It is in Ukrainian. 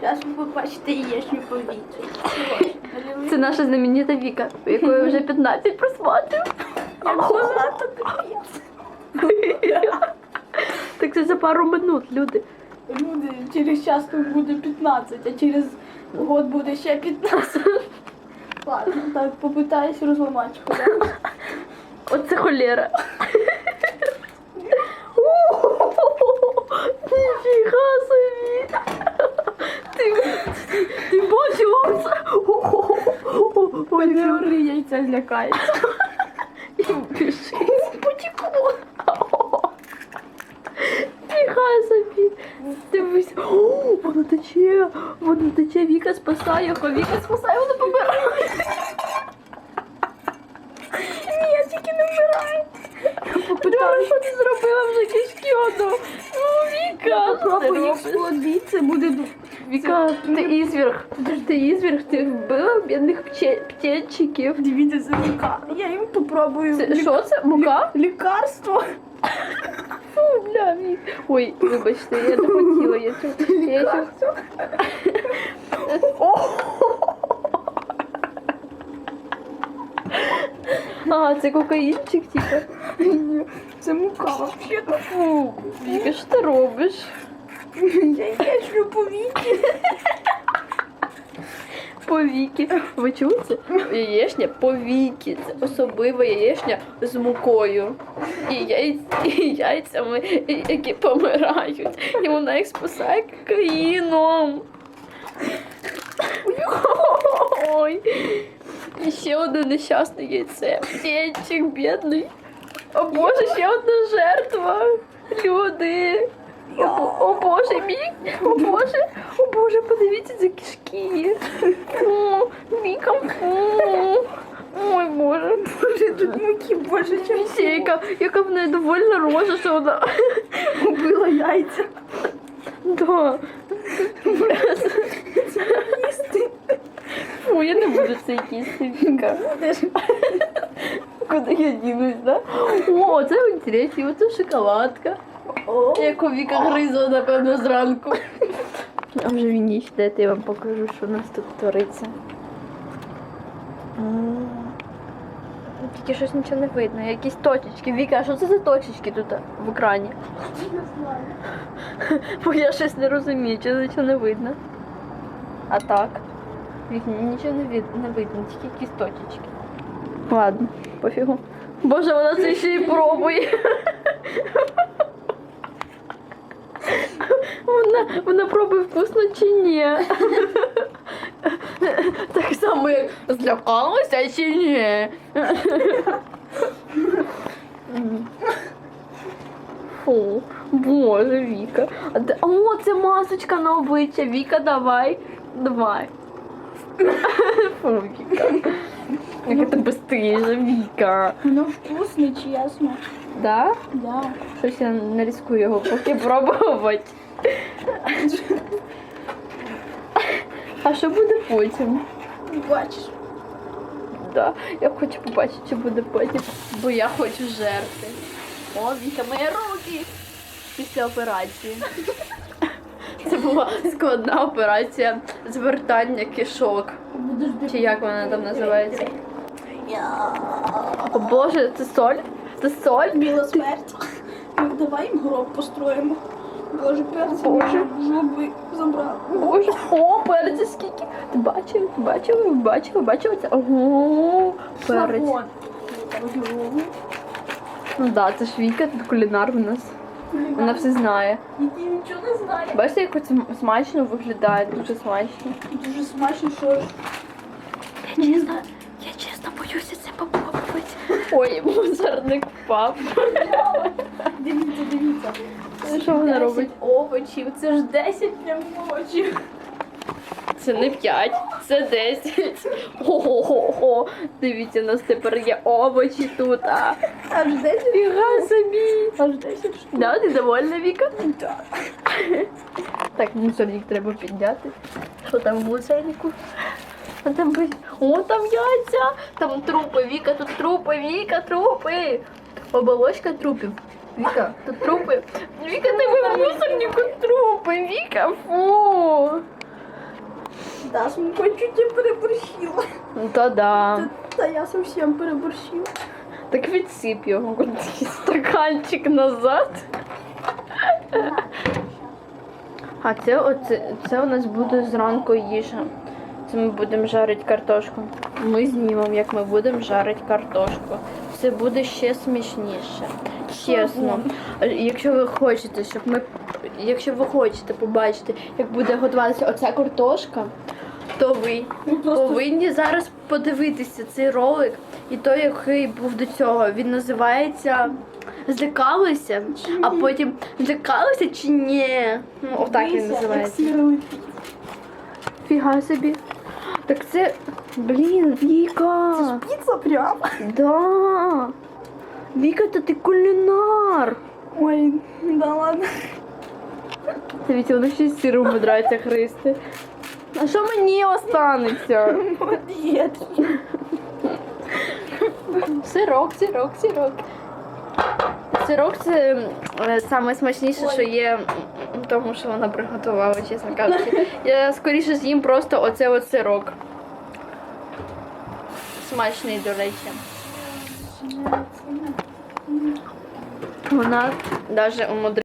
Зараз ви побачите яєчню повітря. Це наша знаменита Віка, якої вже 15 просмотрів. Так це за пару минут, люди. Люди, через час тут буде 15, а через год буде ще 15. Ладно, так, попитаюсь розламати. Оце холера. Ніфіга собі. Ти, ти бачила це? Ой, Не яйця злякається. і біжи. Потекло. Тихай собі. Дивись. О, воно тече. Воно тече. Віка спасає, Віка спасає, воно помирає. Ні, я тільки не вмираю. Попитаю, що ти зробила вже кишки одну. Ну, Віка, Попробуй їх робиш? сплодити, це буде Віка, ти ізверг. Ти ізверг, ти вбила бідних пче- птенчиків. Дивіться, це мука. Я їм попробую. Це лі- що це? Мука? Лікарство. Фу, бля, Вік. Ой, вибачте, я не хотіла, я цю. Я цю... Лікарство. А, це кокаїнчик, типа. Ні, Це мука взагалі. Фу, Віка, що ти робиш? Яєчню повітря. Повіки. Ви чули це? Яєшня повіки. Це особлива яєшня з мукою. І, яйць, і яйцями, які помирають. І вона їх спасає кокаїном. Ой. І ще одне нещасне яйце. Птенчик бідний. О Боже, ще одна жертва. Люди. О, о Боже, мій, о Боже, о Боже, подивіться ці кишки. О, ой Боже. Боже, тут муки більше, ніж Ще яка, яка в неї довольно рожа, що вона. убила яйця. Да. Не це Віка. Будеш. Куди я дінусь, да? О, це інтересно, оце шоколадка. Яку Віка гризла, напевно, зранку. А вже він ніч, я вам покажу, що у нас тут твориться. Тільки щось нічого не видно. Якісь точечки. Віка, а що це за точечки тут в екрані? не знаю. Бо я щось не розумію, чи нічого не видно. А так. Вік, нічого не, від... не видно, тільки якісь точечки. Ладно, пофігу. Боже, вона це ще й пробує. Вона, вона пробує вкусно чи ні. Так само, як злякалася чи ні. Фу, боже, Віка. О, це масочка на обличчя. Віка, давай. Давай. Фу, Віка. Яка ти безстижа, Віка. Воно вкусне, чесно. Да? Да. Щось я не ризикую його поки пробувати. А що буде потім? Бачиш. Да. Я хочу побачити, що буде потім. Бо я хочу жерти. О, Віка, мої руки після операції. Це була складна операція звертання кишок. Чи як вона там називається? О Боже, це соль? Це соль? Біла смерть. Ну, давай їм гроб построїмо. Боже, перці Боже. жуби забрали. Боже, о, перець скільки. Ти бачив? Бачив? Бачив? Бачив це? Ого, перець. Ну да, це ж Віка, тут кулінар у нас. Вона все знає. Який нічого не знає. Бачите, як це смачно виглядає, дуже смачно. Дуже смачно, що ж. Я чесно, я чесно боюся це попробувати. Ой, мусорник пап. Дивіться, дивіться. Що вона робить? овочів, це ж 10 прям овочів. Це не 5, це 10. Ого-го-го. Дивіться, у нас тепер є овочі тут. А. Аж 10. Фіга собі. Аж 10 штук. Да, ти довольна, Віка? Так. Так, мусорник треба підняти. Що там в мусорнику? А там би- О, там яйця! Там трупи, Віка, тут трупи, Віка, трупи! Оболочка трупів. Віка, тут трупи. Віка, тебе в мусорнику трупи. Віка, фу. Даша, ну чуть переборщила. Ну то да. Та, та я зовсім переборщила. Так відсип його стаканчик назад. А це, оце, це у нас буде зранку їжа. Це ми будемо жарити картошку. Ми знімемо, як ми будемо жарити картошку. Це буде ще смішніше. Чесно. Якщо ви хочете, щоб ми. Якщо ви хочете побачити, як буде готуватися оця картошка, то ви повинні зараз подивитися цей ролик і той, який був до цього. Він називається Злякалися, а потім злякалися чи ні? Ну, отак він називається. Фіга собі. Так це. Блін, Віка! Це ж піца прям. Да. Віка, та ти кулінар. Ой, да ладно. Дивіться, воно ще й сиром христи. А що мені останеться? Молодець. Сирок, сирок, сирок. Сирок це е, саме смачніше, що є, тому що вона приготувала, чесно кажучи. Я скоріше з'їм просто оце от сирок. Смачний, до речі. Вона навіть умудрилася